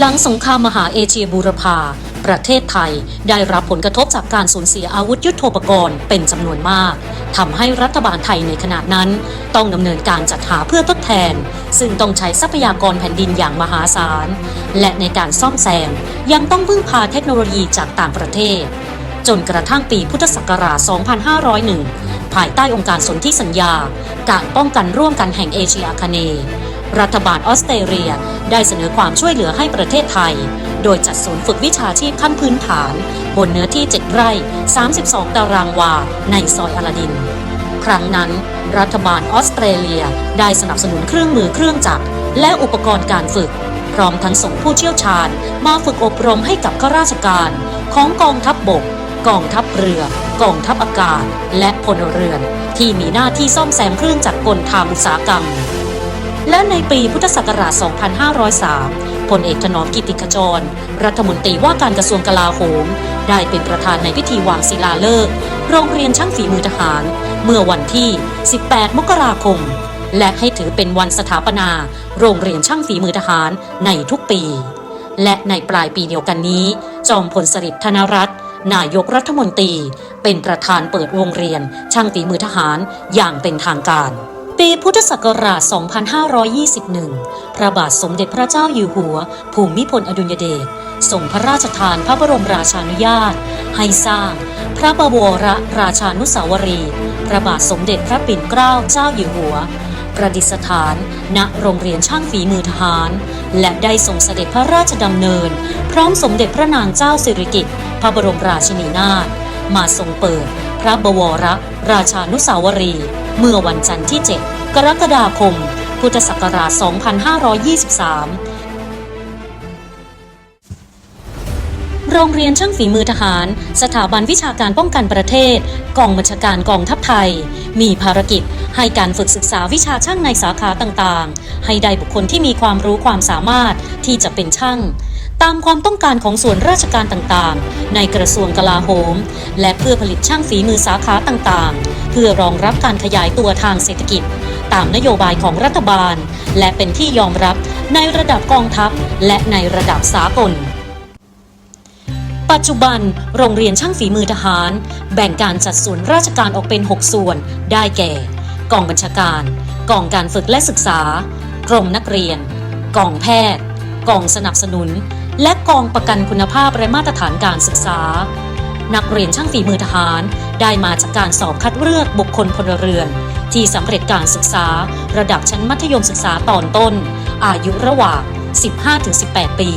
หลังสงครามมหาเอเชียบูรพา ประเทศไทยได้รับผลกระทบจากการสูญเสียอาวุธยุโทโธปกรณ์เป็นจำนวนมากทำให้รัฐบาลไทยในขณะนั้น ต้องดำเนินการจัดหาเพื่อทดแทน ซึ่งต้องใช้ทรัพยากรแผ่นดินอย่างมหาศาล และในการซ่อมแซมยังต้องพึ่งพาเทคโนโลยีจากต่างประเทศ จนกระทั่งปีพุทธศักราช 2501 ภายใต้องค์การสนธิสัญญา การป้องกันร่วมกันแห่งเอเชียอาคเนย์ รัฐบาลออสเตรเลียได้เสนอความช่วยเหลือให้ประเทศไทย โดยจัดศูนย์ฝึกวิชาชีพขั้นพื้นฐาน บนเนื้อที่ 7 ไร่ 32 ตารางวา ในซอยอลาดิน ครั้งนั้น รัฐบาลออสเตรเลียได้สนับสนุนเครื่องมือเครื่องจักรและอุปกรณ์การฝึก พร้อมทั้งส่งผู้เชี่ยวชาญ มาฝึกอบรมให้กับข้าราชการ ของกองทัพบบก กองทัพเรือ กองทัพอากาศ และพลเรือน ที่มีหน้าที่ซ่อมแซมเครื่องจักรกลทางอุตสาหกรรม และในปีพุทธศักราช 2503 พลเอกถนอมกิติขจร รัฐมนตรีว่าการกระทรวงกลาโหม ได้เป็นประธานในพิธีวางศิลาฤกษ์โรงเรียนช่างฝีมือทหาร เมื่อวันที่ 18 มกราคม และให้ถือเป็นวันสถาปนา โรงเรียนช่างฝีมือทหารในทุกปี และในปลายปีเดียวกันนี้ จอมพลสฤษดิ์ธนรัตน์นายกรัฐมนตรี เป็นประธานเปิดโรงเรียนช่างฝีมือทหารอย่างเป็นทางการ ปีพุทธศักราช 2521 พระบาทสมเด็จพระเจ้าอยู่หัว ภูมิพลอดุลยเดชทรงพระราชทานพระบรมราชานุญาต ให้สร้าง พระบวรราชานุสาวรี พระบาทสมเด็จพระปิ่นเกล้าเจ้าอยู่หัว ประดิษฐาน ณโรงเรียนช่างฝีมือทหาร และได้ทรงเสด็จพระราชดำเนิน พร้อมสมเด็จพระนางเจ้าสิริกิติ์พระบรมราชินีนาถมาทรงเปิด พระบวรราชานุสาวรี เมื่อวันจันทร์ที่ 7 กรกฎาคม พุทธศักราช 2523โรงเรียนช่างฝีมือทหาร สถาบันวิชาการป้องกันประเทศ กองบัญชาการกองทัพไทย มีภารกิจให้การฝึกศึกษาวิชาช่างในสาขาต่างๆ ให้ได้บุคคลที่มีความรู้ความสามารถที่จะเป็นช่าง ตามความต้องการของส่วนราชการต่างๆ ในกระทรวงกลาโหม และเพื่อผลิตช่างฝีมือสาขาต่างๆ เพื่อรองรับการขยายตัวทางเศรษฐกิจ ตามนโยบายของรัฐบาล และเป็นที่ยอมรับในระดับกองทัพ และในระดับสากลปัจจุบัน โรงเรียนช่างฝีมือทหาร แบ่งการจัดส่วนราชการออกเป็น 6 ส่วน ได้แก่ กองบัญชาการ กองการฝึกและศึกษา กรมนักเรียน กองแพทย์ กองสนับสนุน และกองประกันคุณภาพและมาตรฐานการศึกษา นักเรียนช่างฝีมือทหารได้มาจากการสอบคัดเลือกบุคคลพลเรือน ที่สำเร็จการศึกษา ระดับชั้นมัธยมศึกษาตอนต้น อายุระหว่าง 15-18 ปี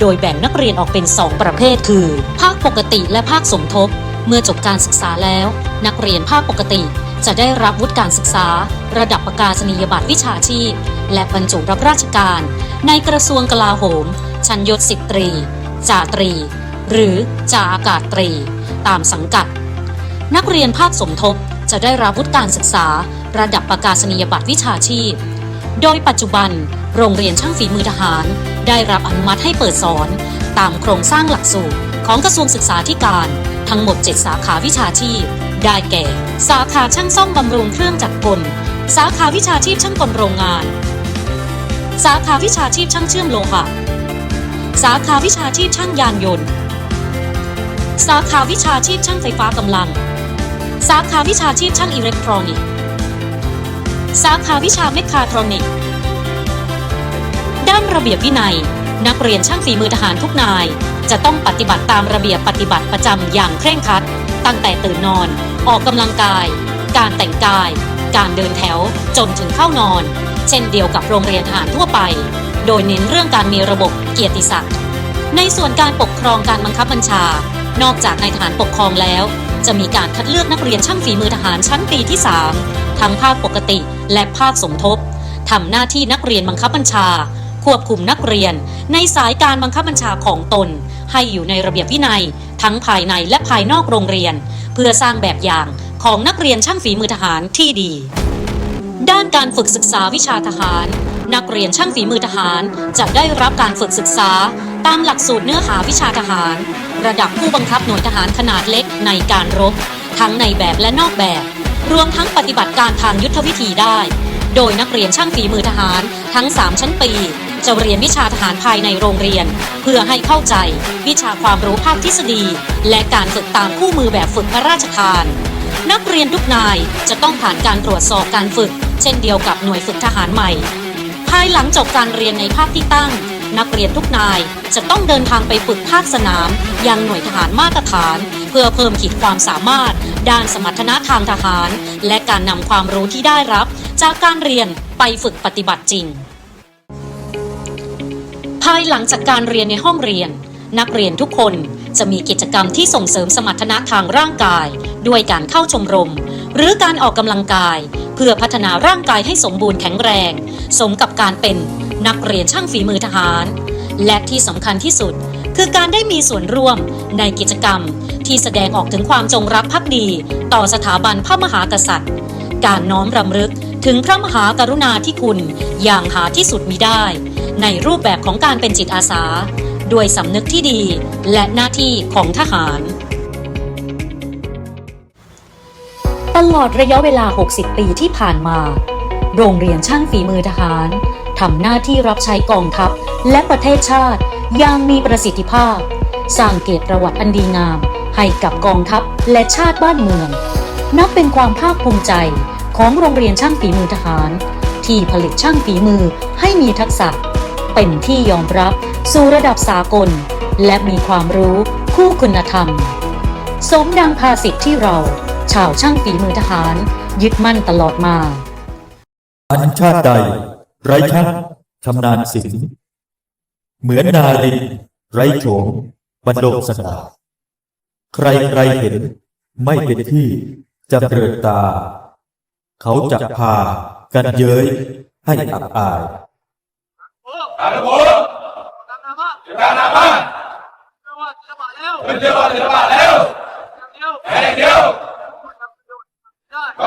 โดยแบ่งนักเรียนออกเป็น 2 ประเภทคือ ภาคปกติและภาคสมทบ เมื่อจบการศึกษาแล้ว นักเรียนภาคปกติจะได้รับวุฒิการศึกษา ระดับประกาศนียบัตรวิชาชีพ และบรรจุรับราชการ ในกระทรวงกลาโหม ชั้นยศสิบตรีจ่าตรี หรือจ่าอากาศตรี ตามสังกัด นักเรียนภาคสมทบจะได้รับวุฒิการศึกษา ระดับประกาศนียบัตรวิชาชีพ โดยปัจจุบัน โรงเรียนช่างฝีมือทหาร ได้รับอนุมัติให้เปิดสอน ตามโครงสร้างหลักสูตรของกระทรวงศึกษาธิการ ทั้งหมด 7 สาขาวิชาชีพ ได้แก่ สาขาช่างซ่อมบำรุงเครื่องจักรกล สาขาวิชาชีพช่างกลโรงงาน สาขาวิชาชีพช่างเชื่อมโลหะ สาขาวิชาชีพช่างยานยนต์ สาขาวิชาชีพช่างไฟฟ้ากำลัง สาขาวิชาชีพช่างอิเล็กทรอนิกส์ สาขาวิชาเมคาทรอนิกส์ ด้านระเบียบวินัย นักเรียนช่างฝีมือทหารทุกนาย จะต้องปฏิบัติตามระเบียบปฏิบัติประจำอย่างเคร่งครัด ตั้งแต่ตื่นนอน ออกกำลังกาย การแต่งกาย การเดินแถว จนถึงเข้านอน เช่นเดียวกับโรงเรียนทหารทั่วไป โดยเน้นเรื่องการมีระบบเกียรติศักดิ์ ในส่วนการปกครองการบังคับบัญชา นอกจากในทหารปกครองแล้ว จะมีการคัดเลือกนักเรียนช่างฝีมือทหารชั้นปีที่ 3 ทั้งภาคปกติและภาคสมทบทำหน้าที่นักเรียนบังคับบัญชา ควบคุมนักเรียน ในสายการบังคับบัญชาของตน ให้อยู่ในระเบียบวินัย ทั้งภายในและภายนอกโรงเรียน เพื่อสร้างแบบอย่างของนักเรียนช่างฝีมือทหารที่ดี ด้านการฝึกศึกษาวิชาทหาร นักเรียนช่างฝีมือทหารจะได้รับการฝึกศึกษา ตามหลักสูตรเนื้อหาวิชาทหาร ระดับผู้บังคับหน่วยทหารขนาดเล็กในการรบ ทั้งในแบบและนอกแบบ รวมทั้งปฏิบัติการทางยุทธวิธีได้ โดยนักเรียนช่างฝีมือทหารทั้ง 3 ชั้นปีจะเรียนวิชาทหารภายในโรงเรียน เพื่อให้เข้าใจ วิชาความรู้ภาคทฤษฎี และการฝึกตามคู่มือแบบฝึกพระราชทาน นักเรียนทุกนายจะต้องผ่านการตรวจสอบการฝึก เช่นเดียวกับหน่วยฝึกทหารใหม่ ภายหลังจบการเรียนในภาคที่ตั้ง นักเรียนทุกนายจะต้องเดินทางไปฝึกภาคสนามยังหน่วยทหารมาตรฐาน เพื่อเพิ่มขีดความสามารถ ด้านสมรรถนะทางทหาร และการนำความรู้ที่ได้รับ จากการเรียนไปฝึกปฏิบัติจริง ภายหลังจากการเรียนในห้องเรียน นักเรียนทุกคนจะมีกิจกรรมที่ส่งเสริมสมรรถนะทางร่างกาย ด้วยการเข้าชมรม หรือการออกกำลังกาย เพื่อพัฒนาร่างกายให้สมบูรณ์แข็งแรง สมกับการเป็นนักเรียนช่างฝีมือทหาร และที่สำคัญที่สุด คือการได้มีส่วนร่วมในกิจกรรม ที่แสดงออกถึงความจงรักภักดี ต่อสถาบันพระมหากษัตริย์ การน้อมรำลึกถึงพระมหากรุณาธิคุณอย่างหาที่สุดมิได้ ในรูปแบบของการเป็นจิตอาสา ด้วยสำนึกที่ดีและหน้าที่ของทหาร ตลอดระยะเวลา 60 ปีที่ผ่านมา โรงเรียนช่างฝีมือทหารทำหน้าที่รับใช้กองทัพและประเทศชาติอย่างมีประสิทธิภาพ สร้างเกียรติประวัติอันดีงาม ให้กับกองทัพและชาติบ้านเมือง นับเป็นความภาคภูมิใจของโรงเรียนช่างฝีมือทหาร ที่ผลิตช่างฝีมือให้มีทักษะ เป็นที่ยอมรับสู่ระดับสากล และมีความรู้คู่คุณธรรม สมดังภาษิตที่เรา ชาวช่างฝีมือทหาร ยึดมั่นตลอดมาอันชาติใด ไร้ช่างชำนาญศิลป์เหมือนนาลิน ไร้โฉมบรรโลกสตาใครใครเห็น ไม่เป็นที่จำเริญตา เขาจะพากันเย้ยให้อับอายการนาบ้าเรียกว่าศิลปะแล้วเรียกว่าศิลปะแล้วแค่เดียวแค่เดียว ก็